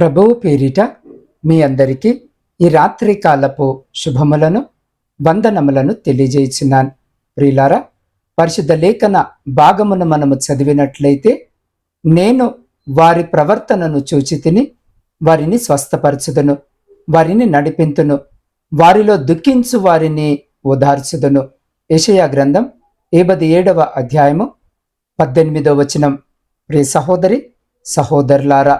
ప్రభువు పేరిట మీ అందరికీ ఈ రాత్రి కాలపు శుభములను వందనములను తెలియజేయించినాను ప్రియులారా పరిశుద్ధ లేఖన భాగమును మనము చదివినట్లయితే నేను వారి ప్రవర్తనను చూచి తిని వారిని స్వస్థపరచుదును వారిని నడిపింతును వారిలో దుఃఖించు వారిని ఓదార్చుదును. యెషయా గ్రంథం ఏబది ఏడవ అధ్యాయము పద్దెనిమిదవ వచనం. ప్రియ సహోదరి సహోదరులారా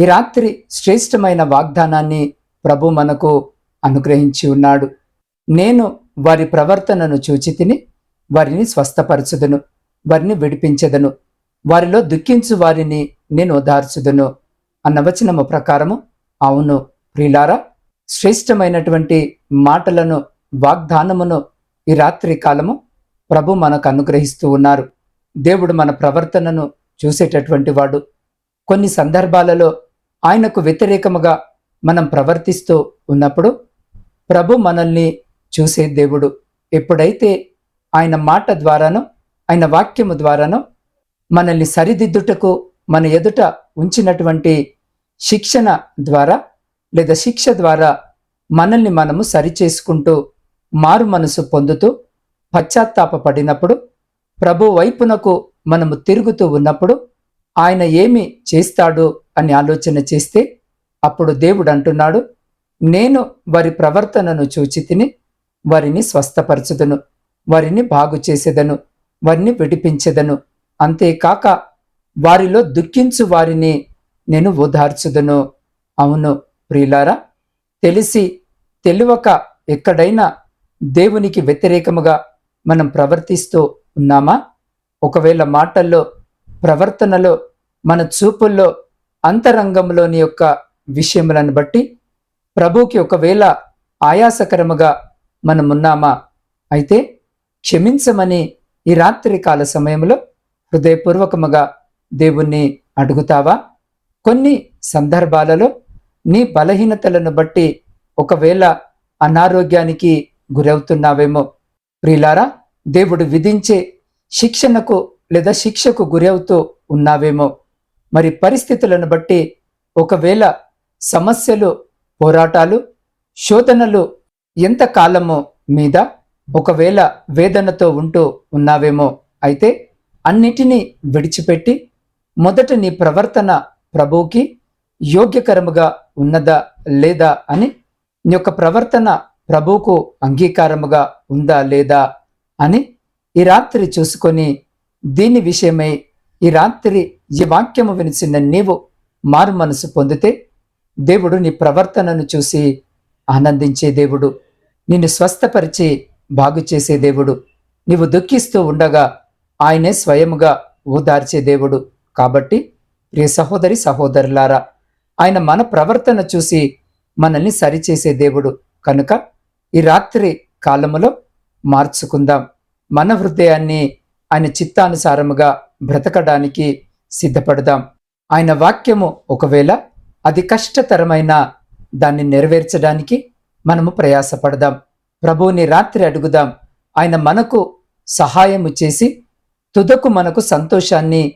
ఈ రాత్రి శ్రేష్టమైన వాగ్దానాన్ని ప్రభు మనకు అనుగ్రహించి ఉన్నాడు. నేను వారి ప్రవర్తనను చూచి తిని వారిని స్వస్థపరచుదును వారిని విడిపించదును వారిలో దుఃఖించు వారిని నేను ఓదార్చుదును అన్న వచనము ప్రకారము అవును. ప్రిలారా శ్రేష్టమైనటువంటి మాటలను వాగ్దానమును ఈ రాత్రి కాలము ప్రభు మనకు అనుగ్రహిస్తూ ఉన్నారు. దేవుడు మన ప్రవర్తనను చూసేటటువంటి వాడు. కొన్ని సందర్భాలలో ఆయనకు వ్యతిరేకముగా మనం ప్రవర్తిస్తూ ఉన్నప్పుడు ప్రభు మనల్ని చూసే దేవుడు. ఎప్పుడైతే ఆయన మాట ద్వారానో ఆయన వాక్యము ద్వారానో మనల్ని సరిదిద్దుటకు మన ఎదుట ఉంచినటువంటి శిక్షణ ద్వారా లేదా శిక్ష ద్వారా మనల్ని మనము సరిచేసుకుంటూ మారు మనసు పొందుతూ పశ్చాత్తాపపడినప్పుడు ప్రభు వైపునకు మనము తిరుగుతూ ఉన్నప్పుడు ఆయన ఏమి చేస్తాడు అని ఆలోచన చేస్తే అప్పుడు దేవుడు అంటున్నాడు నేను వారి ప్రవర్తనను చూచి తిని వారిని స్వస్థపరచుదను వారిని బాగు చేసేదను వారిని విడిపించెదను. అంతేకాక వారిలో దుఃఖించు వారిని నేను ఓదార్చుదును. అవును ప్రియులారా తెలిసి తెలివక ఎక్కడైనా దేవునికి వ్యతిరేకముగా మనం ప్రవర్తిస్తూ ఉన్నామా? ఒకవేళ మాటల్లో ప్రవర్తనలో మన చూపుల్లో అంతరంగంలోని యొక్క విషయములను బట్టి ప్రభుకి ఒకవేళ ఆయాసకరముగా మనం ఉన్నామా అయితే క్షమించమని ఈ రాత్రి కాల సమయంలో హృదయపూర్వకముగా దేవుణ్ణి అడుగుతావా? కొన్ని సందర్భాలలో నీ బలహీనతలను బట్టి ఒకవేళ అనారోగ్యానికి గురవుతున్నావేమో? ప్రిలారా దేవుడు విధించే శిక్షణకు లేదా శిక్షకు గురవుతూ ఉన్నావేమో. మరి పరిస్థితులను బట్టి ఒకవేళ సమస్యలు పోరాటాలు శోధనలు ఎంత కాలము మీద ఒకవేళ వేదనతో ఉంటూ ఉన్నావేమో అయితే అన్నిటినీ విడిచిపెట్టి మొదట నీ ప్రవర్తన ప్రభువుకి యోగ్యకరముగా ఉన్నదా లేదా అని నీ యొక్క ప్రవర్తన ప్రభువుకు అంగీకారముగా ఉందా లేదా అని ఈ రాత్రి చూసుకొని దీని విషయమై ఈ రాత్రి ఈ వాక్యము వినిచిన నీవు మారు మనసు పొందితే దేవుడు నీ ప్రవర్తనను చూసి ఆనందించే దేవుడు. నిన్ను స్వస్థపరిచి బాగు చేసే దేవుడు. నీవు దుఃఖిస్తూ ఉండగా ఆయనే స్వయముగా ఓదార్చే దేవుడు. కాబట్టి ప్రియ సహోదరి సహోదరులారా ఆయన మన ప్రవర్తన చూసి మనల్ని సరిచేసే దేవుడు. కనుక ఈ రాత్రి కాలములో మార్చుకుందాం. మన హృదయాన్ని ఆయన చిత్తానుసారముగా బ్రతకడానికి సిద్ధపడదాం. ఆయన వాక్యము ఒకవేళ అది కష్టతరమైన దాన్ని నెరవేర్చడానికి మనము ప్రయాసపడదాం. ప్రభువుని రాత్రి అడుగుదాం. ఆయన మనకు సహాయము చేసి తుదకు మనకు సంతోషాన్ని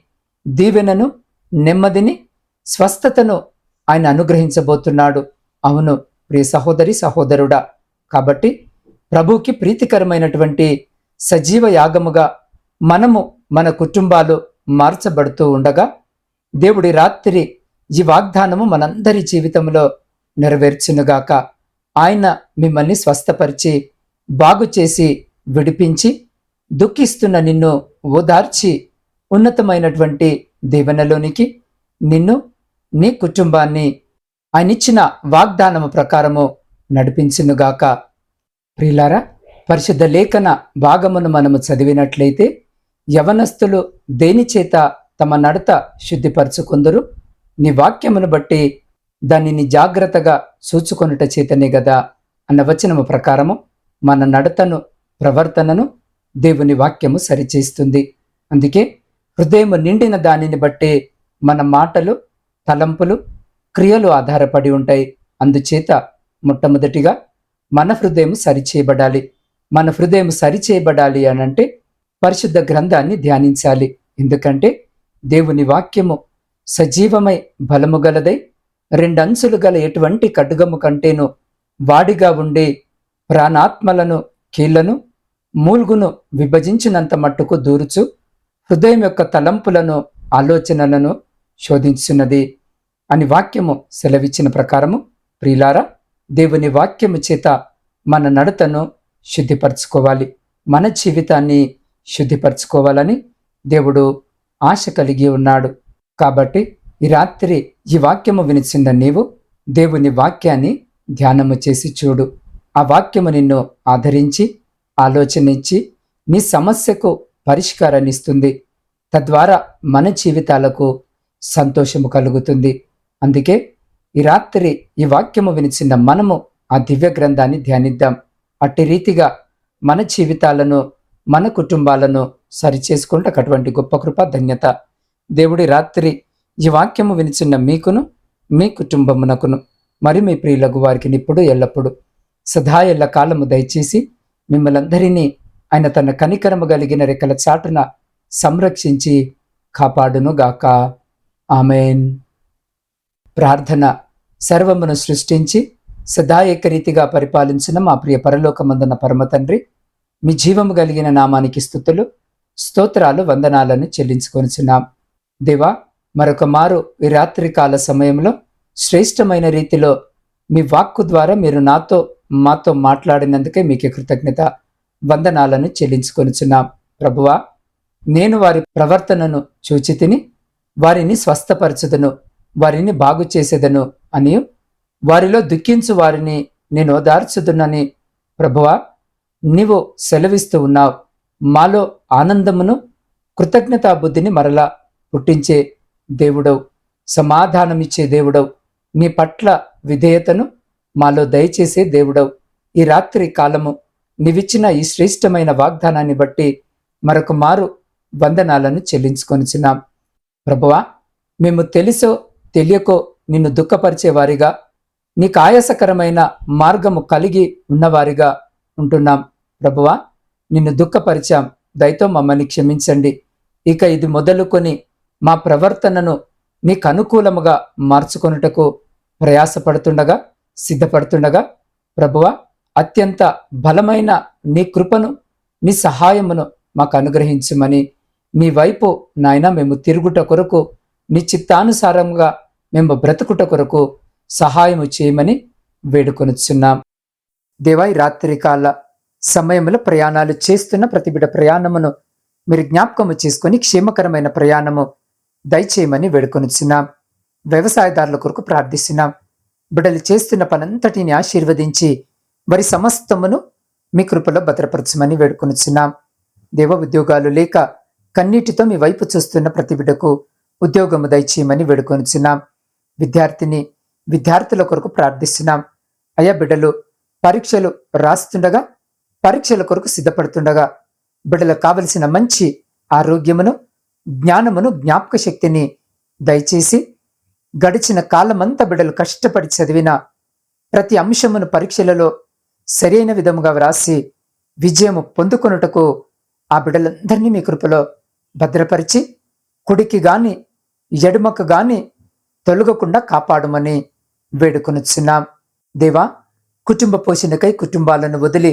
దీవెనను నెమ్మదిని స్వస్థతను ఆయన అనుగ్రహించబోతున్నాడు. అవును ప్రియ సహోదరి సహోదరుడా. కాబట్టి ప్రభుకి ప్రీతికరమైనటువంటి సజీవ యాగముగా మనము మన కుటుంబాలు మార్చబడుతూ ఉండగా దేవుడి రాత్రి ఈ వాగ్దానము మనందరి జీవితంలో నెరవేర్చునుగాక. ఆయన మిమ్మల్ని స్వస్థపరిచి బాగు చేసి విడిపించి దుఃఖిస్తున్న నిన్ను ఓదార్చి ఉన్నతమైనటువంటి దీవెనలోనికి నిన్ను నీ కుటుంబాన్ని ఆయన ఇచ్చిన వాగ్దానము ప్రకారము నడిపించునుగాక. ప్రియులారా పరిశుద్ధ లేఖన భాగమును మనము చదివినట్లయితే యవనస్తులు దేనిచేత తమ నడత శుద్ధిపరచుకుందరు? నీ వాక్యమును బట్టి దానిని జాగ్రత్తగా చూచుకొనుట చేతనే గదా అన్న వచనము ప్రకారము మన నడతను ప్రవర్తనను దేవుని వాక్యము సరిచేస్తుంది. అందుకే హృదయము నిండిన దానిని బట్టే మన మాటలు తలంపులు క్రియలు ఆధారపడి ఉంటాయి. అందుచేత మొట్టమొదటిగా మన హృదయం సరిచేయబడాలి. మన హృదయం సరిచేయబడాలి అనంటే పరిశుద్ధ గ్రంథాన్ని ధ్యానించాలి. ఎందుకంటే దేవుని వాక్యము సజీవమై బలము గలదై రెండంచులు గల ఎటువంటి కడ్గము కంటేను వాడిగా ఉండే ప్రాణాత్మలను కీళ్ళను మూల్గును విభజించినంత మట్టుకు దూరుచు హృదయం యొక్క తలంపులను ఆలోచనలను శోధించున్నది అని వాక్యము సెలవిచ్చిన ప్రకారము ప్రియులారా దేవుని వాక్యము చేత మన నడతను శుద్ధిపరచుకోవాలి. మన జీవితాన్ని శుద్ధిపరచుకోవాలని దేవుడు ఆశ కలిగి ఉన్నాడు. కాబట్టి ఈ రాత్రి ఈ వాక్యము వినిచిన నీవు దేవుని వాక్యాన్ని ధ్యానము చేసి చూడు. ఆ వాక్యము నిన్ను ఆదరించి ఆలోచన ఇచ్చి నీ సమస్యకు పరిష్కారాన్ని ఇస్తుంది. తద్వారా మన జీవితాలకు సంతోషము కలుగుతుంది. అందుకే ఈ రాత్రి ఈ వాక్యము వినిచిన మనము ఆ దివ్య గ్రంథాన్ని ధ్యానిద్దాం. అట్టి రీతిగా మన జీవితాలను మన కుటుంబాలను సరిచేసుకుంటే అటువంటి గొప్ప కృప ధన్యత. దేవుడి రాత్రి ఈ వాక్యము వినిచిన్న మీకును మీ కుటుంబమునకును మరి మీ ప్రియులకు వారికి ఇప్పుడు ఎల్లప్పుడు. సదా ఎల్ల కాలము దయచేసి మిమ్మలందరినీ ఆయన తన కనికరము కలిగిన రెక్కల చాటున సంరక్షించి కాపాడును గాక ఆమెన్. ప్రార్థన సర్వమును సృష్టించి సదా ఏకరీతిగా పరిపాలించిన మా ప్రియ పరలోకమందున పరమ తండ్రి మీ జీవము కలిగిన నామానికి స్థుతులు స్తోత్రాలు వందనాలను చెల్లించుకొనిచున్నాం దేవా మరొక మారు ఈ రాత్రి కాల సమయంలో శ్రేష్టమైన రీతిలో మీ వాక్కు ద్వారా మీరు నాతో మాతో మాట్లాడినందుకే మీకు కృతజ్ఞత వందనాలను చెల్లించుకొనిచున్నాం ప్రభువా నేను వారి ప్రవర్తనను చూచి తిని వారిని స్వస్థపరచుదను వారిని బాగు చేసేదను అని వారిలో దుఃఖించు వారిని నేను ఓదార్చుదునని. ప్రభువా నీవు సెలవిస్తూ ఉన్నావు. మాలో ఆనందమును కృతజ్ఞతా బుద్ధిని మరలా పుట్టించే దేవుడవు. సమాధానమిచ్చే దేవుడవు. నీ పట్ల విధేయతను మాలో దయచేసే దేవుడవు. ఈ రాత్రి కాలము నీవిచ్చిన ఈ శ్రేష్టమైన వాగ్దానాన్ని బట్టి మరొక మారు వందనాలను చెల్లించుకొనిచున్నాం. ప్రభువా మేము తెలుసో తెలియకో నిన్ను దుఃఖపరిచే వారిగా నీకు ఆయాసకరమైన మార్గము కలిగి ఉన్నవారిగా ఉంటున్నాం. ప్రభువా నిన్ను దుఃఖపరిచాం. దయతో మమ్మల్ని క్షమించండి. ఇక ఇది మొదలుకొని మా ప్రవర్తనను నీకు అనుకూలముగా మార్చుకొనుటకు ప్రయాసపడుతుండగా సిద్ధపడుతుండగా ప్రభువా అత్యంత బలమైన నీ కృపను నీ సహాయమును మాకు అనుగ్రహించమని నీ వైపు నాయన మేము తిరుగుట కొరకు నీ చిత్తానుసారంగా మేము బ్రతుకుట కొరకు సహాయము చేయమని వేడుకొనుచున్నాం. దేవాయి రాత్రికాల సమయంలో ప్రయాణాలు చేస్తున్న ప్రతిబిడ ప్రయాణమును మీరు జ్ఞాపకము చేసుకొని క్షేమకరమైన ప్రయాణము దయచేయమని వేడుకొనిచున్నాం. వ్యవసాయదారుల కొరకు ప్రార్థిస్తున్నాం. బిడలు చేస్తున్న పనంతటిని ఆశీర్వదించి వారి సమస్తమును మీ కృపలో భద్రపరచమని వేడుకొనిచున్నాం. దేవ ఉద్యోగాలు లేక కన్నీటితో మీ వైపు చూస్తున్న ప్రతి బిడ్డకు ఉద్యోగము దయచేయమని వేడుకొనిచున్నాం. విద్యార్థిని విద్యార్థుల కొరకు ప్రార్థిస్తున్నాం. అయ్యా బిడ్డలు పరీక్షలు రాస్తుండగా పరీక్షల కొరకు సిద్ధపడుతుండగా బిడ్డలకు కావలసిన మంచి ఆరోగ్యమును జ్ఞానమును జ్ఞాపక శక్తిని దయచేసి గడిచిన కాలమంతా బిడ్డలు కష్టపడి చదివిన ప్రతి అంశమును పరీక్షలలో సరైన విధముగా వ్రాసి విజయము పొందుకొనుటకు ఆ బిడ్డలందరినీ మీ కృపలో భద్రపరిచి కుడికి గాని ఎడుమకు గాని తొలగకుండా కాపాడమని వేడుకొనుచున్నాం. దేవా కుటుంబ పోషణకై కుటుంబాలను వదిలి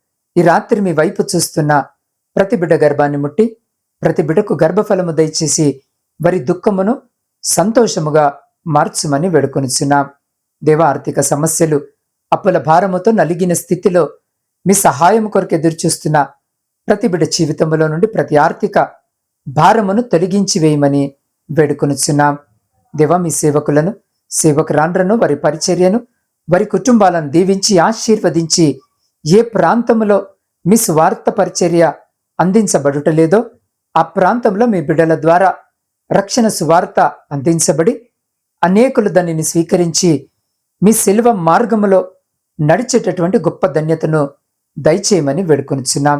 ఈ రాత్రి మీ వైపు చూస్తున్న ప్రతి బిడ్డ గర్భాన్ని ముట్టి ప్రతి బిడ్డకు గర్భఫలము దయచేసి వారి దుఃఖమును సంతోషముగా మార్చుమని వేడుకొనిచున్నాం. దేవ ఆర్థిక సమస్యలు అప్పుల భారముతో నలిగిన స్థితిలో మీ సహాయం కొరకు ఎదురుచూస్తున్న ప్రతి బిడ్డ జీవితంలో నుండి ప్రతి ఆర్థిక భారమును తొలగించి వేయమని వేడుకొనుచున్నాం. దేవ మీ సేవకులను సేవకురాండ్రను వారి పరిచర్యను వారి కుటుంబాలను దీవించి ఆశీర్వదించి ఏ ప్రాంతంలో మీ స్వార్థ పరిచర్య అందించబడుటలేదో ఆ ప్రాంతంలో మీ బిడ్డల ద్వారా రక్షణ సువార్త అందించబడి అనేకులు దానిని స్వీకరించి మీ శిల్వ మార్గములో నడిచేటటువంటి గొప్ప ధన్యతను దయచేయమని వేడుకొనిచున్నాం.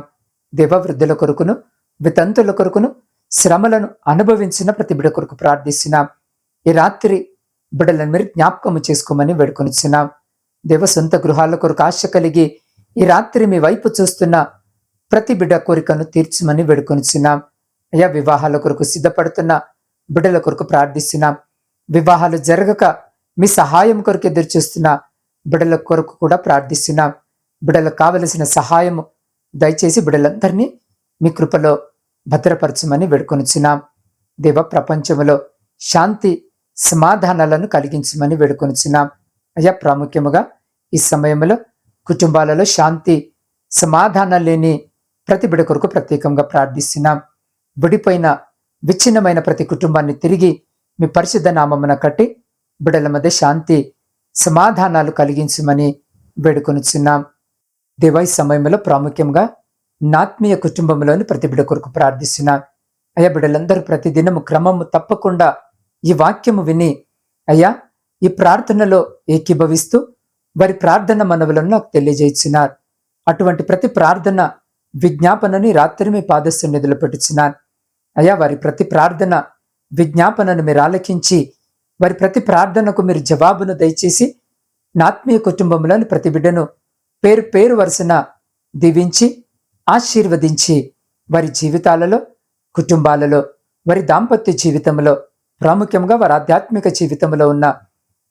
దేవవృద్ధుల కొరకును వితంతుల కొరకును శ్రమలను అనుభవించిన ప్రతి బిడ కొరకు ప్రార్థిస్తున్నాం. ఈ రాత్రి బిడలను మీరు జ్ఞాపకము చేసుకోమని వేడుకొనిచున్నాం. దేవ సొంత గృహాల కొరకు ఆశ కలిగి ఈ రాత్రి మీ వైపు చూస్తున్న ప్రతి బిడ్డ కోరికను తీర్చమని వేడుకొనిచున్నాం. అయ్యా వివాహాల కొరకు సిద్ధపడుతున్న బిడ్డల కొరకు ప్రార్థిస్తున్నాం. వివాహాలు జరగక మీ సహాయం కొరకు ఎదురు చూస్తున్న బిడ్డల కొరకు కూడా ప్రార్థిస్తున్నాం. బిడ్డలకు కావలసిన సహాయము దయచేసి బిడ్డలందరినీ మీ కృపలో భద్రపరచమని వేడుకొనిచున్నాం. దేవ ప్రపంచంలో శాంతి సమాధానాలను కలిగించమని వేడుకొనిచున్నాం. అయ్యా ప్రాముఖ్యముగా ఈ సమయంలో కుటుంబాలలో శాంతి సమాధానం లేని ప్రతి బిడ కొరకు ప్రత్యేకంగా ప్రార్థిస్తున్నాం. విడిపోయిన విచ్ఛిన్నమైన ప్రతి కుటుంబాన్ని తిరిగి మీ పరిశుద్ధ నామమున కట్టి బిడల మధ్య శాంతి సమాధానాలు కలిగించమని వేడుకొనిచున్నాం. దేవాయి సమయంలో ప్రాముఖ్యంగా నాత్మీయ కుటుంబంలోని ప్రతి బిడ కొరకు ప్రార్థిస్తున్నాం. అయ్యా బిడ్డలందరూ ప్రతిదినము క్రమము తప్పకుండా ఈ వాక్యము విని అయ్యా ఈ ప్రార్థనలో ఏకీభవిస్తూ వారి ప్రార్థన మనవులను నాకు తెలియజేయించినారు. అటువంటి ప్రతి ప్రార్థన విజ్ఞాపనని రాత్రి మీ పాదస్సన్నిధిలో పెట్టుచున్నాను. అయ్యా వారి ప్రతి ప్రార్థన విజ్ఞాపనను మీరు ఆలకించి వారి ప్రతి ప్రార్థనకు మీరు జవాబును దయచేసి నాత్మీయ కుటుంబంలోని ప్రతి బిడ్డను పేరు పేరు వరుసన దీవించి ఆశీర్వదించి వారి జీవితాలలో కుటుంబాలలో వారి దాంపత్య జీవితంలో ప్రాముఖ్యంగా వారి ఆధ్యాత్మిక జీవితంలో ఉన్న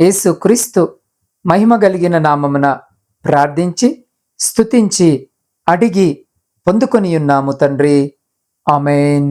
యేసు క్రీస్తు మహిమ కలిగిన నామమున ప్రార్థించి స్తుతించి అడిగి పొందుకొని ఉన్నాము తండ్రి. ఆమెన్.